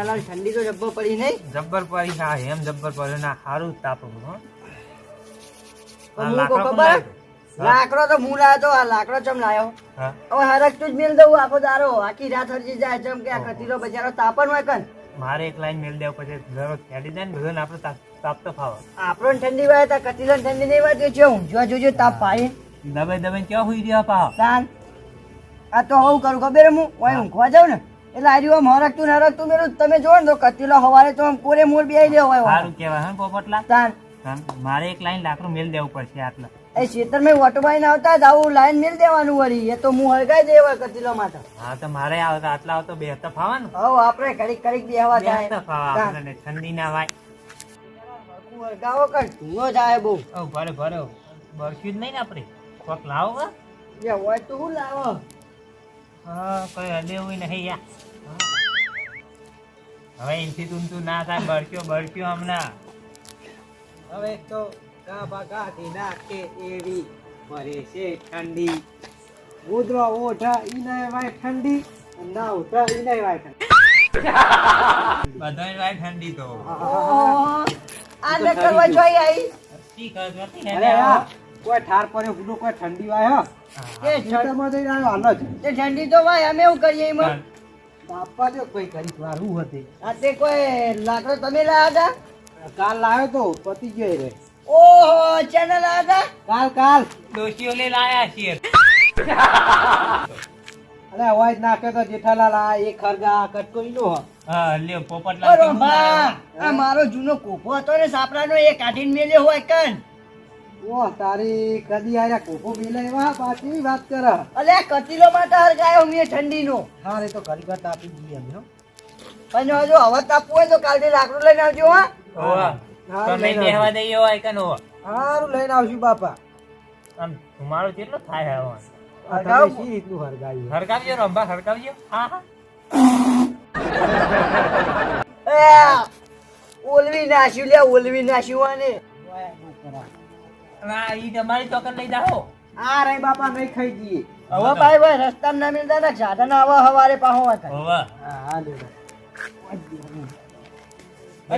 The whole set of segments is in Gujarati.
જેઠાલાલ ઠંડી તો જબ્બર પડી નહીં. જબ્બર પડી હા એમ જબ્બર પડ્યો ના સારું તાપ લાકડો ખબર? લાકડો તો હું લાયો તો આ લાકડો ચમ લાયો હવે હરક તું જ મેલ દઉં આખો દારો. આખી રાત હરજી જાય ચમ કે આ કતીરો બજારો તાપન હોય કન. મારે એક લાઈન મેલ દેવ પછી ઘરો ખેડી જાય ને બધું આપણે તાપ તો ફાવે. આપણો ઠંડી વાય તા કતીરો ઠંડી નહીં વાય જો હું જો જોજો તાપ પાય દબાઈ દબાઈ ક્યાં હુઈ રહ્યા પા તાન આ તો હું કરું ખબર હે હું? ઓય ઊંઘવા જાઉં ને? એટલે આજે આમ હરકતું ને હરકતું મેલું તમે જો ને તો કતીલો હવારે તો આમ કોરે મોર બેહી રહ્યો હોય સારું કહેવાય હા પોપટલા તાન. મારે એક લાઈન લાકડું મેલ દેવું પડશે આટલા. એ શેતર મેં ઓટોબાઈ ના આવતા આવું લાઈન મેલ દેવાનું વળી. એ તો હું હળગાઈ દે હોય કતીલો માટે હા તો મારે આવતા આટલા આવતો બે હપ્તા ફાવા ને હવ આપણે કડીક કડીક બેહવા જાય ઠંડી ના વાય. હળગાવો કર ધૂનો જાય બહુ? ભરે ભરે બરસ્યું જ નહીં ને આપણે? કોક લાવો હોય તો હું લાવો? હા કઈ હલે એવું નહીં યા. હવે એનથી તું તું ના થાય બળક્યો બળક્યો હમણાં. હવે તો કા ગાઢી નાખે એવી મરે છે ઠંડી. ઉધરો ઓઠા ઈને વાય ઠંડી ના ઉઠા ઈને વાય ઠંડી. બધાય વાય ઠંડી તો. આ ન કરવા જોઈ આઈ ઠીક હવે હે અરે ને કોઈ ઠાર પડ્યો ગુનો કોઈ ઠંડી વાય હે. એ ઠંડી તો વાય અમે એવું કરીએ એમાં. બાપા જો કોઈ કરી વારું હતી. આ તે કોઈ લાકડો તમે લાયા હતા? કાલ લાવ્યો તો પતી ગયો રે. ઓહો ચેનલ લાયા હતા? કાલ કાલ. ડોશીઓ લે લાયા છીએ અરે અવાજ નાખે તો જેઠાલાલ આ એ ખરગા કટકો ઈનો હ લે પોપટ ને. આ મારો જૂનો કોપો હતો ને સાપરાનો એ કાઢીને મેલ્યો હોય કન ઓહ તારી કદી આયા કોકો એવા? પાછી વાત કર. અલે કતીલો માટે હરગાયો ઠંડી નો હા રે તો હજુ હવે તાપવું હોય તો કાલથી લાકડું લઈને આવજો હા. તમે લઈને દઈએ હોય કે નો હારું લઈને આવશું બાપા. આમ તમારો કેટલો થાય હવે. આ તમે શી રીતનું હરગાવ્યું? હરકાવજો રંભા હરકાવજો હા હા. એ, ઓલવી નાશ્યું લે ઓલવી નાશ્યું આને. ના ઈ તમારી ચોકન લઈ જાઓ. આ રે બાપા નહીં ખાઈ જઈએ. હવે ભાઈ ભાઈ રસ્તા ના મિલતા ને સાધન હવે હવારે પાહો હતા હોવા. હા હા લે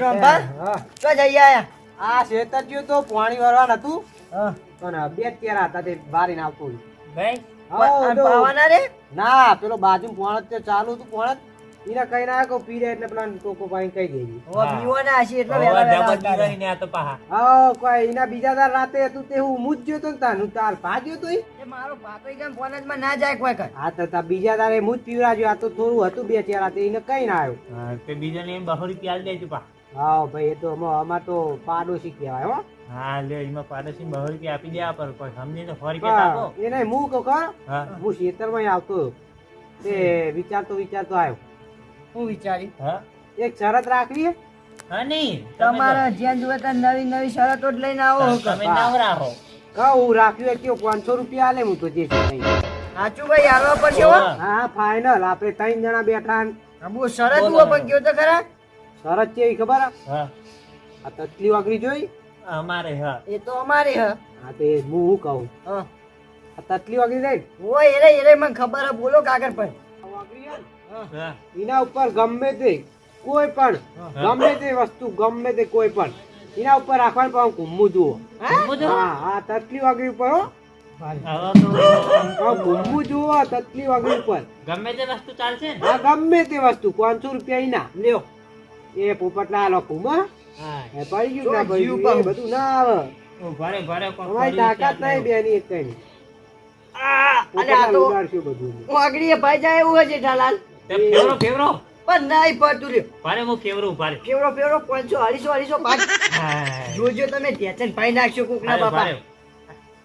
રંભા હા. તો જઈ આયા. આ શેતરજીઓ તો પાણી ભરવા નતું હા. પણ બે કેરા હતા તે બારી ને આવતું ભાઈ? હા, પાવાના રે? ના પેલો બાજુ પોણત તે ચાલુ હતું પોણત. એને કઈ ના કો પીરે એટલે પેલા કોકો પાઈ કઈ ગઈ ઓ. પીવાના હશે એટલે વેલા વેલા. પીવાની ને આ તો પાહા. હા કોઈ ઈના બીજા દાર રાતે હતું તે હું મુજ જોતો તો ને તાર તાર ભાગ્યો તો એ મારો પાતો કેમ ફોનમાં ના જાય કોઈ કઈ? હા તો તા બીજા દારે મુજ પીવરાજો આ તો થોડું હતું બે ચાર રાતે એને કઈ ના આવ્યો. હા, તે બીજાને એમ બહોળી પ્યાલ દેજો પા હા ભાઈ એ તો અમા અમાર તો પાડોશી કહેવાય હો. હા લે એમાં પાડોશી બહુ કે આપી દેવા પર કોઈ સમજીને સો રૂપિયા આપો પણ એને હું કહું કર હા હું. ખેતરમાં આવતો તે વિચારતો વિચારતો આવ્યો. હું વિચારી. હા? એક શરત રાખવી હે? નહીં. તમારા જ્યાં જુએ ત્યાં નવી નવી શરતો જ લઈને આવો. તો- તમે નવરા હો કહું રાખ્યું કયો પાંચસો રૂપિયા આલે હું તો જે છે નહીં. સાચું ભાઈ આવવા પડશે હા. ફાઈનલ આપણે ત્રણ જણા બેઠા બહુ શરત. હું પણ કયો તો ખરા. શરત કેવી ખબર હે? આ તતલી વાગરી જોઈ? અમારે હા. એ તો અમારે હા. હા તે હું હું કહું? હા. આ તતલી વાગરી રહી હોય એરે એરે મને ખબર હે. બોલો કાગળ પર. વાગરી એના ઉપર ગમે તે કોઈ પણ ગમે તે વસ્તુ ગમે તે કોઈ પણ એના ઉપર રાખવાનું પણ ઘૂમવું જુઓ. હા? હા વાગરી ઉપર હો. ઘૂમવું જુઓ તતલી વાગરી ઉપર. ગમે તે વસ્તુ ચાલશે હા ગમે તે વસ્તુ પાંચસો રૂપિયા એના લ્યો. એ પોપટલા હા. એ પડી ગયું ના પડી ગયું એ બધું ના આવે. ભારે ભારે તમારી તાકાત નહીં બેની એક કઈ આ, અલે આ તો હું આગળ ભાઈ જાય એવું હશે ઢાલાલ. તે ફેવરો ફેવરો. પણ નહીં પડતું રહ્યું ભારે હું ફેવરો ભારે ફેવરો ફેવરો પાંચસો અઢીસો અઢીસો પાંચ. હા. જોજો તમે ટેન્શન પાઈ નાખશો કોકના બાપા.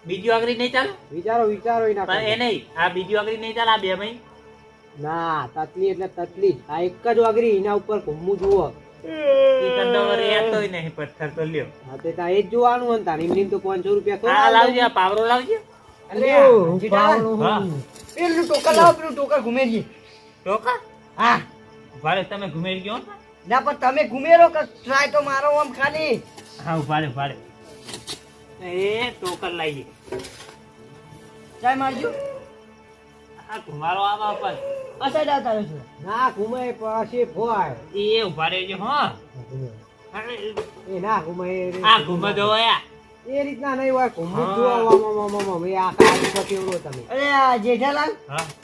બીજું આગળ નહીં ચાલે? વિચારો વિચારો એ નહીં આ બીજું આગળ નહીં ચાલે આ બે ભાઈ? ના તતલી એટલે તતલી. આ એક જ વાગરી એના ઉપર ઘૂમવું જુઓ. ઈ કંદોવર એ નહીં પથ્થર તો લ્યો. હા તે તાર એ જ જોવાનું હોય ને તાર એમની તો પાંચસો રૂપિયા થોડા આ. લાવજો આ પાવરો લાવજો. અલે, જેઠાલાલ, પેલું ટોકર લાવો પેલું ટોકર ઘુમેરજી ટોકા હા. ભારે તમે ઘુમેરી ગયો ના? પણ તમે ઘુમેરો કે ટ્રાય તો મારો આમ ખાલી. હા ભારે ભારે એ ટોકર લાવી ચાય મારજો. આ ઘુમારો આવા પર. અસર આવતા રહ્યો છું. ના ઘુમે પછી ફોય એ ઊભા રહેજો હા. એ ના ઘુમાય. આ ઘૂમો જો યા એ રીતના નહીં હોય આખા આલુ કેવડો તમે. અરે જેઠાલાલ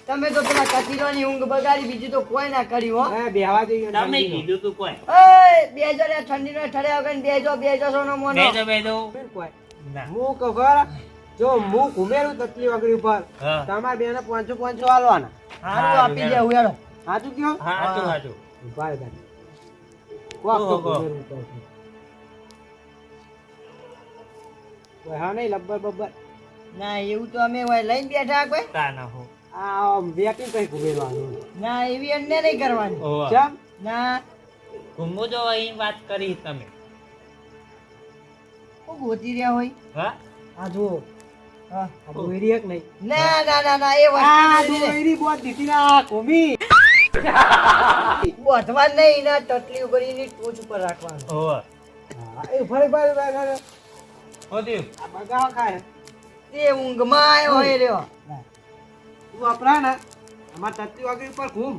તમે તો પેલા કચીરોની ઊંઘ બગાડી બીજું તો કોઈ ના કર્યું હો. એ બેહવા જઈએ તમે. કીધું તું કોઈ. ઓય બેજો રે ઠંડીનો ઠળ્યા વગર બેજો બેજો સોનો મોનો. બેજો બેજો. કોઈ. ના. હું કહું ખબર? જો હું ઘુમેરું તકલી વગરી ઉપર તમારે બેને પાંચસો પાંચસો આલવાના. હારું આપી દે ઉયાડો હાચું કયો હાચું હાચું. ભાઈ. કોક તો ઓહો, હા નહીં લબ્બર બબ્બર. ના એવું તો અમે હોય લઈને બેઠા કોઈ તા ના હો. આ વેપી કઈ ઘૂમેવાનું ના એવી અન્ય નહીં કરવાની. ચમ? ના. ઘૂમો જો અહીં વાત કરી તમે. હું ગોતી રહ્યા હોય. હા? આ જુઓ. હા. આ એક નહીં? ના ના ના ના એ આ વસ્તુ નહીં. દોયરી બોત દીધી ના ઘુમી બોધવા નહીં ના ટટલી ઉપર એની ટોચ ઉપર રાખવાનું. હા, એ ફરી ફરી. ફરી ફરી. હોદ્યું આ બગાવ ખાય. તે ઊંઘમાં આવ્યો હોય રહ્યો. તું વપરા ને. અમાર તત્તી વાગી ઉપર ઘૂમ.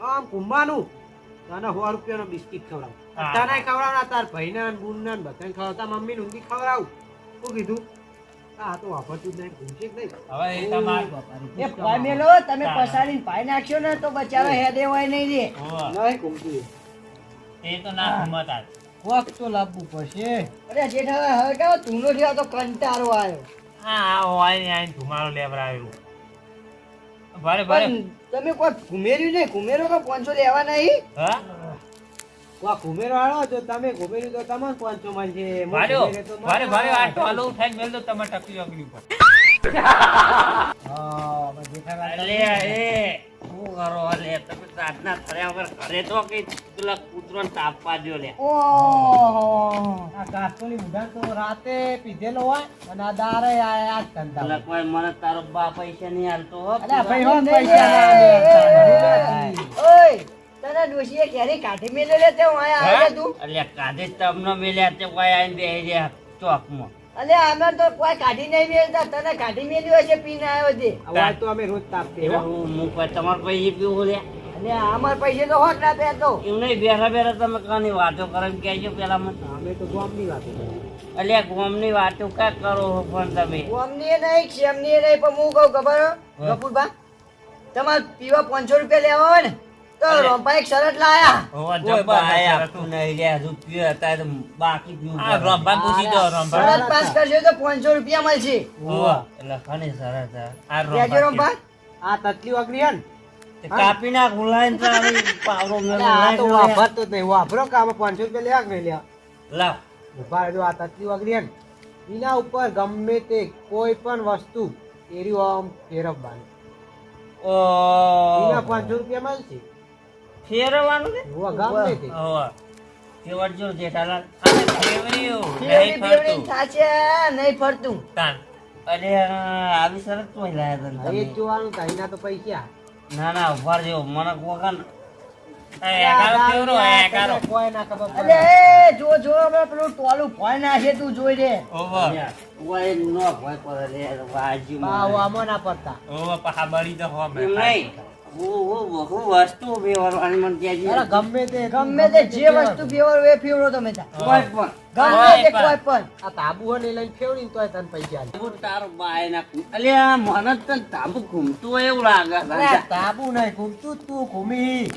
આમ ઘૂમવાનું. તને સો રૂપિયાનો બિસ્કિટ ખવડાવ. હા. તને ખવડાવના તાર ભાઈને ને બુનને ને બધાને ખવડાવતા મમ્મી ઊંધી ખવડાવું. શું કીધું? આ તો વાપરતું જ નહીં ઘૂમશે નહીં. હવે એ તમાર એ ભાઈ મેલો તમે પસારીને પાઈ નાખ્યો ને તો બચારો હેદે હોય નહીં રે. નહીં ઘૂમતું એ તો ના ઘૂમતા. કોક તો લાવવું પડશે. અરે જેઠા હવે કેવો તુનો થયો તો કંટાળો આવ્યો હા આ હોય ને આઈને ધુમાડો લેવડાવ્યું. ભલે ભલે. તમે કોઈ ઘુમેર્યું નહીં? ઘુમેરો કે પાંચસો લેવા નહીં? હા? કોક ઘુમેરો આવો તો તમે ઘુમેર્યું તો તમને પાંચસો મળશે તો ભારે ભારે મળે. આટો હાલો ઉઠાઈને મેલ દો તમારે ટકલી અગલી ઉપર. હા, જેઠાલાલ અલે એ શું કરો અલે? તમે રાતના થયા વગર ઘરે તો કે પેલા તાપવા દ્યો લે ઓહો. આ કાસ્તોની બુઢાને તો રાતે પીધેલો હોય અને આ દારે આ આ ધંધા એટલે કોઈ મને તારો બા પૈસા નહીં આલતો હો. અલ્યા ભાઈ હો પૈસા ના આલે. ઓય તને ડોશીએ ક્યારે કાઢી મેલે લે તે હું આયા આવે તું? અલે કાઢે તમને મેલ્યા તે કોઈ આઈને બેહી રહ્યા ચોકમાં. અલે અમે તો કોઈ કાઢી નહીં મેલતા તને કાઢી મેલ્યો છે પીને આવ્યો તે. આ તો અમે રોજ તાપીએ હો. કોઈ તમારા પૈસે પીવું લે અલે અમાર પૈસે તો હોત ના બે તો એમ નહીં બેઠા બેઠા તમે કાની વાતો કરો એમ કહેજો પેલા મને અમે તો ગામની વાતો. અલ્યા ગોમની વાતો કા કરો પણ તમે ઓમની નહીં ક્ષેમની નહીં પણ હું કહું ખબર. કપૂરબા તમારે પીવા પાંચસો રૂપિયા લેવા હોય ને તો. રોમ્પા એક શરત લાયા બાકી. રંભા પૂછી દો શરત પાસ કરશો તો પાંચસો રૂપિયા મળશે એટલે હા. આ રોમ્પા આ તતલી વાગરી હે ને તે કાપી નાખ ઉલાઈને તારી પાવરો તો ઉલાઈને લે. વાપરતો જ નહીં. વાપરો કે પાંચસો રૂપિયા લેવા કે નહીં લેવા લાવ ઊભા રહેજો આ તતલી વાગરી હે ને એના ઉપર ગમે તે કોઈ પણ વસ્તુ એરી આમ ફેરવવાની. એના ઓ પાંચસો રૂપિયા મળશે ફેરવવાનું ને હોવા ગમે તે. ફેરવજો જેઠાલાલ. નહીં ફરતું. થાશે નહીં ફરતું. તાન. અરે આવી શરત તો લાયા તને એ જોવાનું થાય તો પૈસા. ના ના ઉભાર જેવો. મને કોકન ના પડતા. તો વસ્તુ. ગમે તે ગમે તે જે વસ્તુ ફેવર એ ફેવરો તમે કોઈ પણ. ગમે તે કોઈ પણ. આ તાબુ હોય લઈ ફેવડી તોય તને પૈસા. તાબુ તારો બાય ના અલ્યા મને જ તાબુ ઘૂમતું હોય એવું લાગે તાબુ નહીં ઘૂમતું તું ઘૂમી.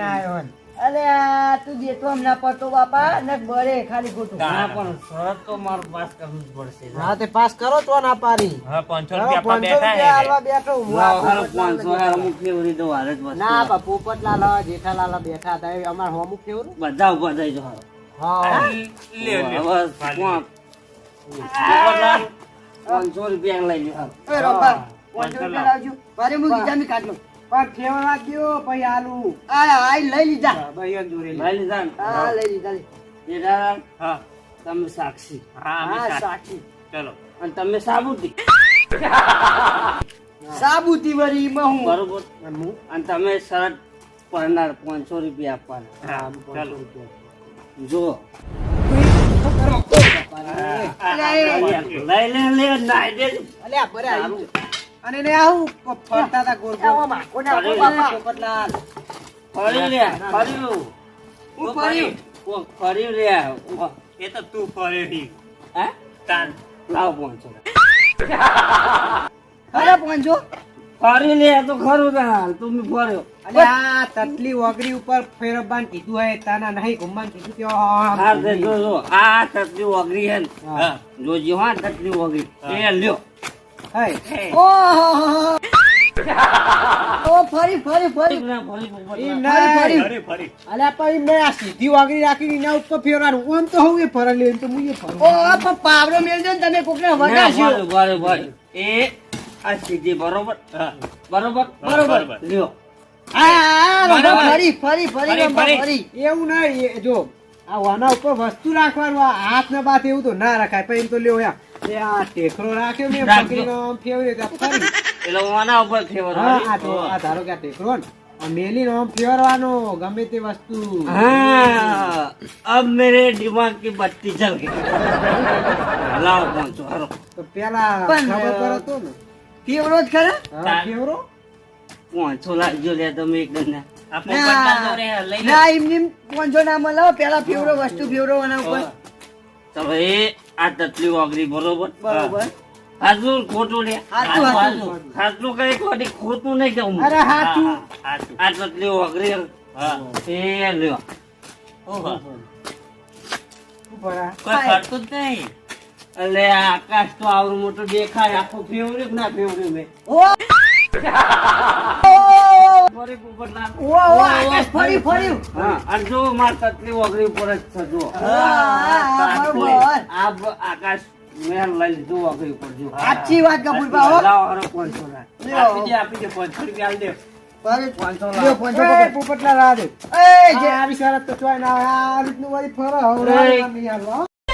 આયો. અલે આ તું જેતો હમણાં પડતો બાપા ને બરે ખાલી ખોટું ના પણ શરત તો મારું પાસ કરવું જ પડશે. હા તે પાસ કરો તો ના પારી હા પાંચસો હવે રૂપિયા આપવા બેઠા બેઠા આલવા બેઠો હું આ હારો પોપટલાલ પાંચસો હારો હું ફેવરી દઉં હારે જ બસ ના બા પોપટલાલ જેઠા જેઠાલાલ બેઠા હતા અમાર હોમુક કેવું બધા ઊભા થઈ જો હા. લે લે. બસ પોપટ પોપટલાલ, પાંચસો રૂપિયા લઈ લ્યો. એ રોપા પાંચસો રૂપિયા લાવજો. મારે હું કીધા કાઢ કાઢલો પણ ફેવરા ગયો પછી આલુ. આ આ લઈ લીધા. ભાઈ એક જોડે લઈ. લીધા? હા લઈ લીધા લઈ. હા. તમે સાક્ષી. હા અમે સાચી ચલો. અને તમે સાબુતી. સાબુતી વરી હું. બરોબર. અને તમે શરત પડનાર પાંચસો રૂપિયા આપવાના. ચલો. રૂપિયા. જો લઈ લે. લે નાઈ દે. અલ્યા બરે આવી સારું. અને એને આવું. ફરતા હતા ગોળ ગોળ. પોપટલાલ ફરી લે ફર્યું હું ફર્યું? ઓ ફર્યું લે. એ તો તું ફરે રી હે? તાન લાવ પહોંચો. અરે પહોંચો. ફરી લે તો ખરું ના તું ફર્યો. અને આ તતલી વગરી ઉપર ફેરબાન કીધું હે તાના નહીં ઘુમવાનું કીધું કે હા જો જો આ તતલી વગરી હે. જોજી હા વગરી એ લ્યો. ઓહો. ઓ ફરી ફરી ફરી. ના, ફરી, ફરી, એમ ફરી. નહીં. ફરી. ફરી અલ્યા પણ મેં આ સીધી વાગરી રાખીને એના ઉપર ફેરવાનું. આમ તો હું એ ફરેલી એમ તો હું એ ફરું. ઓ પણ પાવડો મેળજો ને તમે કોકને વગાડશો. ફરી, ફરી, ફરી. એ આ સીધી બરોબર? બરોબર? બરોબર. લ્યો. બરાબર. રમવા ફરી ફરી ફરી ફરી, રમવા ફરી. ફરી. એવું ના જો આ વાના ઉપર વસ્તુ રાખવાનું હાથ ને બાથ એવું તો ના રખાય. પણ એમ તો લ્યો યા આ ટેકરો રાખ્યો મેં બકરીનો તો આ ધારો કે ને મેલી નો ગમે તે વસ્તુ. હા અબ દિમાગ કી બત્તી જલ ગઈ લાવ પહોંચો તો પેલા ખબર ફેવરો જ ખરા? ફેવરો પહોંચો લાગ્યો લે તમે એકદમ ના એમની પહોંચો ના પેલા ફેવરો વસ્તુ ફેવરો એના ઉપર. તમે આ તતલી વાગરી બરોબર? બરોબર. હાજુ ખોટું લે. હાચું કઈ ખોટી ખોટું નહીં કહું અરે હાચું. આ તતલી હા. એ લ્યો. ઓહો. ઉપર કોઈ ફરતું જ નહીં. એટલે આકાશ તો આવડું મોટું દેખાય. આખું ફેવર્યું ના ફેવર્યું મેં? ફરી પોપટલાલ. ઓ ઓ આકાશ ફરી ફર્યું હા અને જો માર તતલી વાગરી ઉપર જ છે જો હા, હા, બરોબર. આ આકાશ મેં લઈ લીધું વાગરી ઉપર જો સાચી વાત કપૂરભા હો લાવો હરો પાંચસો ના. આપી દે આપી દે પાંચસો રૂપિયા આલી દે. પોપટલાલ આ દે. એ જે- આવી શરત તો ચોય ના આ રીતનું વળી ફરો હવે.